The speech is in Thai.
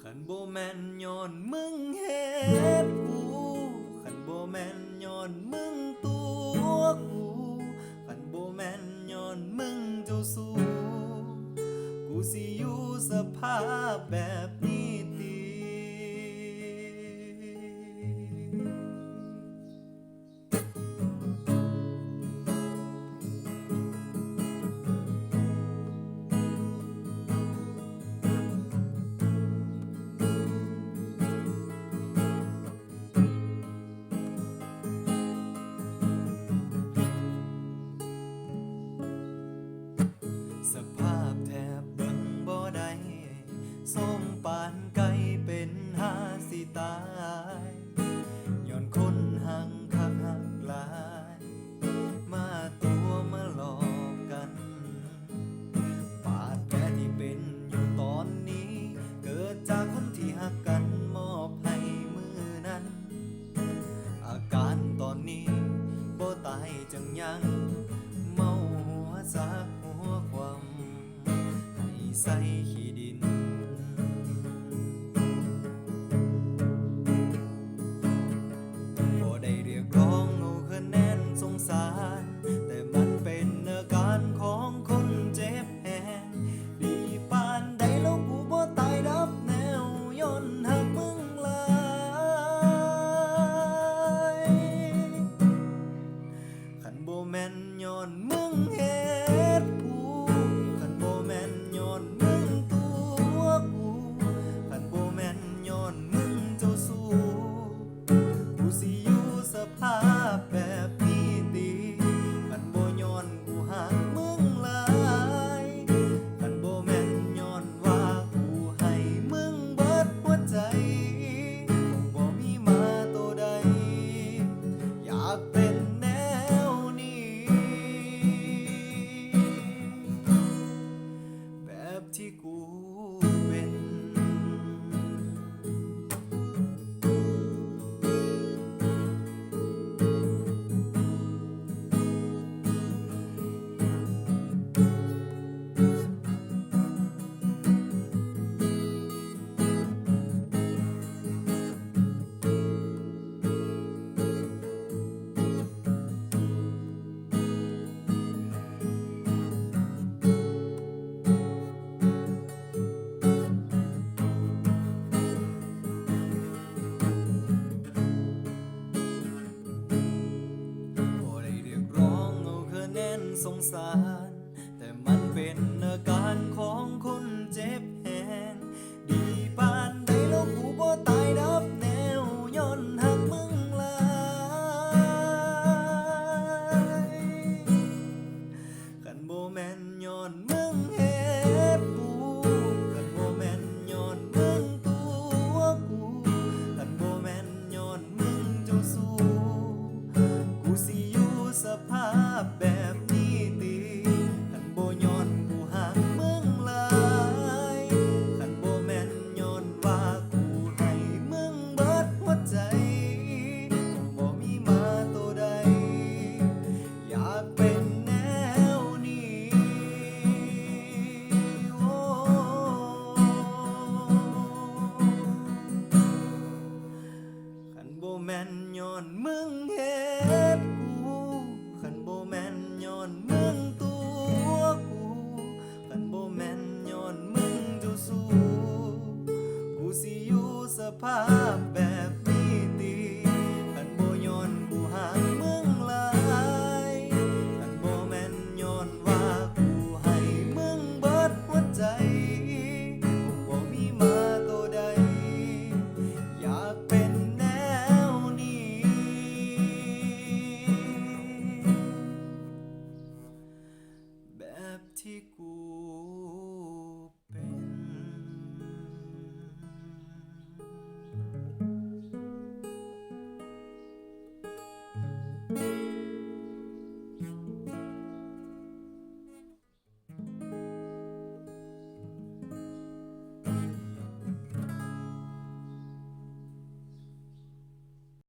ขันโบแมนย้อนมึงเฮ็ดกูขันโบแมนย้อนมึงตัวกูขันโบแมนย้อนมึงเจ้าสู้กูสิอยู่สภาพแบบนี้ ใส่ขี้ดินบ่ได้เรียกร้องเอาคะแนนสงสาร แต่มันเป็นอาการของคนเจ็บแหงดีปานใดแล้วกูบ่ตายรับแนวย้อนหักมึงหลายขันโบแมนย้อนมึงเฮ็ด อ สงสาร แต่มันเป็นอาการของคนเจ็บแหงดีปานใดแล้วกูบ่ตายดับแนวย้อนหักมึงลายขันโบแมนย้อนมึง แมนย้อนมึงเฮ็ดกูขันโบแมนย้อนมึงตัวกูขันโบแมนย้อนมึงเจ้าสู้กูสิอยู่สภาพ แ